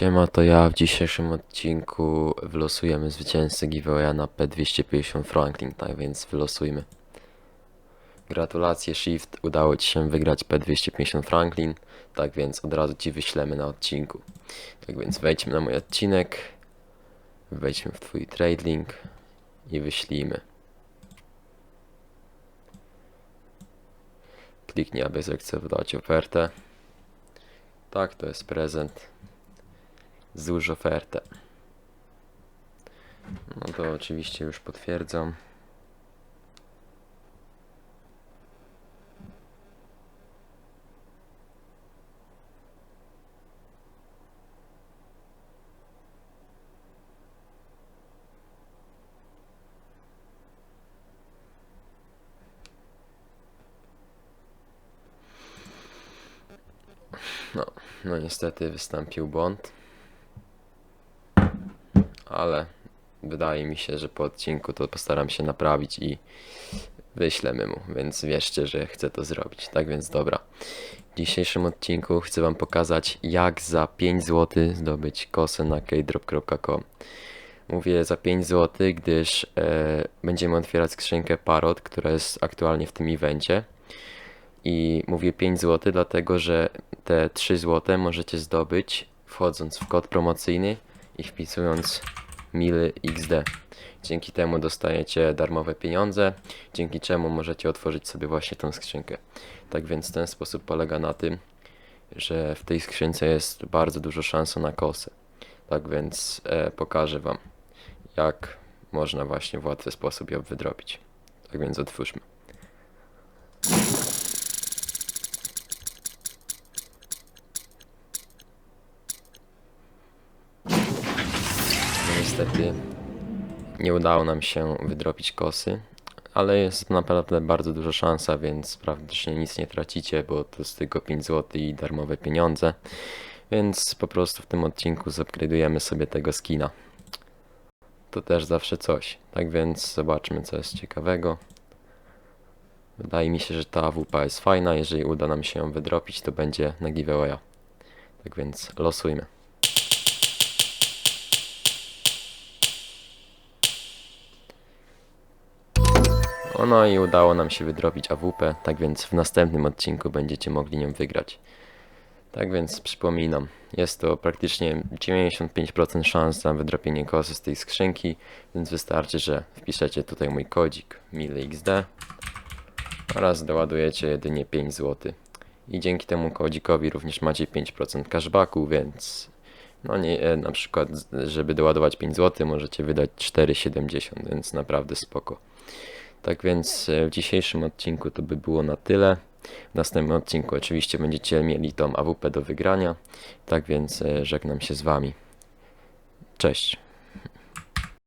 Siema, to ja w dzisiejszym odcinku wylosujemy zwycięzcę giveawaya na P250 Franklin, tak więc wylosujmy. Gratulacje Shift, udało Ci się wygrać P250 Franklin, tak więc od razu Ci wyślemy na odcinku. Tak więc wejdźmy na mój odcinek, wejdźmy w Twój trade link i wyślijmy. Kliknij, aby zaakceptować ofertę. Tak, to jest prezent. Złóż ofertę. No to oczywiście już potwierdzam. No, no niestety wystąpił błąd. Ale wydaje mi się, że po odcinku to postaram się naprawić i wyślemy mu, więc wierzcie, że chcę to zrobić. Tak więc dobra. W dzisiejszym odcinku chcę Wam pokazać, jak za 5 zł zdobyć kosę na keydrop.com. Mówię za 5 zł, gdyż e, będziemy otwierać skrzynkę Parot, która jest aktualnie w tym evencie. I mówię 5 zł, dlatego że te 3 zł możecie zdobyć wchodząc w kod promocyjny i wpisując mily XD. Dzięki temu dostajecie darmowe pieniądze, dzięki czemu możecie otworzyć sobie właśnie tą skrzynkę. Tak więc ten sposób polega na tym, że w tej skrzynce jest bardzo dużo szans na kosę. Tak więc e, pokażę Wam, jak można właśnie w łatwy sposób ją wydrobić. Tak więc otwórzmy. No niestety nie udało nam się wydrobić kosy, ale jest naprawdę bardzo duża szansa, więc praktycznie nic nie tracicie, bo to jest tylko 5 zł i darmowe pieniądze. Więc po prostu w tym odcinku zupgrade'ujemy sobie tego skina. To też zawsze coś. Tak więc zobaczmy co jest ciekawego. Wydaje mi się, że ta AWP jest fajna. Jeżeli uda nam się ją wydropić, to będzie na giveawaya. Tak więc losujmy. No i udało nam się wydrobić AWP, tak więc w następnym odcinku będziecie mogli nią wygrać. Tak więc przypominam, jest to praktycznie 95% szans na wydropienie kosy z tej skrzynki, więc wystarczy, że wpiszecie tutaj mój kodzik milixd oraz doładujecie jedynie 5 zł. I dzięki temu kodzikowi również macie 5% cashbacku, więc no nie, na przykład żeby doładować 5 zł możecie wydać 4,70, więc naprawdę spoko. Tak więc e, w dzisiejszym odcinku to by było na tyle. W następnym odcinku oczywiście będziecie mieli tą AWP do wygrania. Tak więc e, żegnam się z Wami. Cześć.